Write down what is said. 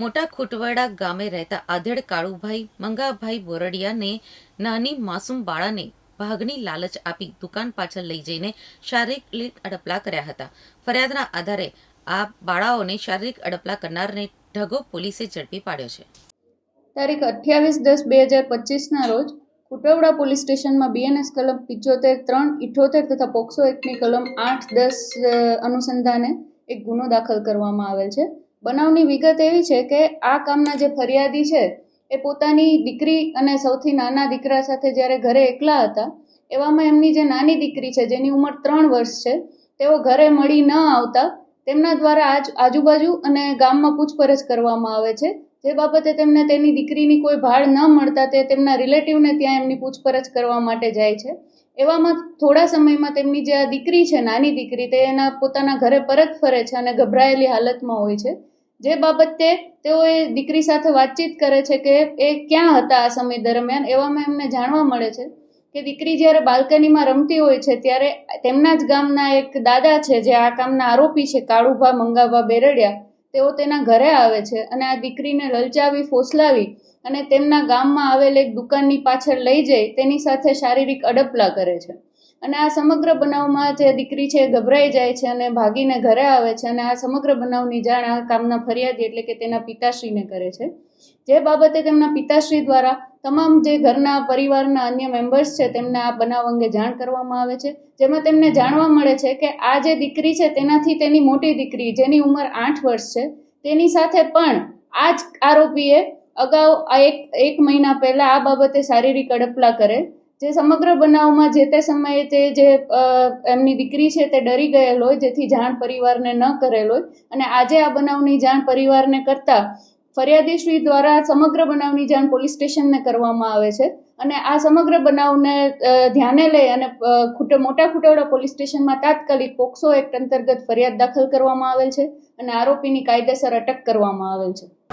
મોટા ખુટવાડા ગામે રહેતા આધેડ કાળુભાઈ, મંગાભાઈ બોરડિયાને નાની માસૂમ બાળાને ભાગની લાલચ આપી દુકાન પાછળ લઈ જઈને શારીરિક અડપલા કર્યા હતા. ફરિયાદના આધારે આ બાળાઓને શારીરિક અડપલા કરનારને ઢગો પોલીસે ઝડપી પાડ્યો છે. તારીખ અઠ્યાવીસ દસ બે હજાર પચીસના રોજ કુટવડા પોલીસ સ્ટેશનમાં બીએનએસ કલમ પિચોતેર, ત્રણ, ઇઠોતેર તથા પોક્સો એક્ટની કલમ આઠ, દસ અનુસંધાને એક ગુનો દાખલ કરવામાં આવેલ છે. બનાવની વિગત એવી છે કે આ કામના જે ફરિયાદી છે, એ પોતાની દીકરી અને સૌથી નાના દીકરા સાથે જ્યારે ઘરે એકલા હતા, એવામાં એમની જે નાની દીકરી છે, જેની ઉંમર ત્રણ વર્ષ છે, તેઓ ઘરે મળી ન આવતા, તેમના દ્વારા આજ આજુબાજુ અને ગામમાં પૂછપરછ કરવામાં આવે છે. જે બાબતે તેમને તેની દીકરીની કોઈ ભાળ ન મળતા તે તેમના રિલેટિવને ત્યાં એમની પૂછપરછ કરવા માટે જાય છે. એવામાં થોડા સમયમાં તેમની જે આ દીકરી છે, નાની દીકરી, તે એના પોતાના ઘરે પરત ફરે છે અને ગભરાયેલી હાલતમાં હોય છે. જે બાબતે તેઓ એ દીકરી સાથે વાતચીત કરે છે કે એ ક્યાં હતા આ સમય દરમિયાન, એવામાં એમને જાણવા મળે છે કે દીકરી જ્યારે બાલ્કનીમાં રમતી હોય છે, ત્યારે તેમના જ ગામના એક દાદા છે જે આ કામના આરોપી છે, કાળુભા મંગાભા બેરડિયા. તેઓ તેના ઘરે આવે છે અને આ દીકરીને લલચાવી, ફોસલાવી અને તેમના ગામમાં આવેલ એક દુકાનની પાછળ લઈ જઈ તેની સાથે શારીરિક અડપલા કરે છે. અને આ સમગ્ર બનાવમાં જે દીકરી છે ગભરાઈ જાય છે અને ભાગીને ઘરે આવે છે અને આ સમગ્ર બનાવની જાણ આ કામના ફરિયાદી એટલે કે તેના પિતાશ્રીને કરે છે. જે બાબતે તેમના પિતાશ્રી દ્વારા તમામ જે ઘરના પરિવારના અન્ય મેમ્બર્સ છે તેમને આ બનાવ અંગે જાણ કરવામાં આવે છે. જેમાં તેમને જાણવા મળે છે કે આ જે દીકરી છે તેનાથી તેની મોટી દીકરી, જેની ઉંમર આઠ વર્ષ છે, તેની સાથે પણ આ જ આરોપીએ અગાઉ એક એક મહિના પહેલાં આ બાબતે શારીરિક અડપલા કરે જે સમગ્ર બનાવમાં જે તે સમયે તે જે એમની દીકરી છે તે ડરી ગયેલ હોય, જેથી જાણ પરિવારને ન કરેલ હોય. અને આજે આ બનાવની જાણ પરિવારને કરતા ફરિયાદીશ્રી દ્વારા સમગ્ર બનાવની જાણ પોલીસ સ્ટેશનને કરવામાં આવે છે. અને આ સમગ્ર બનાવને ધ્યાને લઈ અને ખૂટે, મોટા ખુટવડા પોલીસ સ્ટેશનમાં તાત્કાલિક પોક્સો એક્ટ અંતર્ગત ફરિયાદ દાખલ કરવામાં આવેલ છે. અને આરોપીની કાયદેસર અટક કરવામાં આવેલ છે.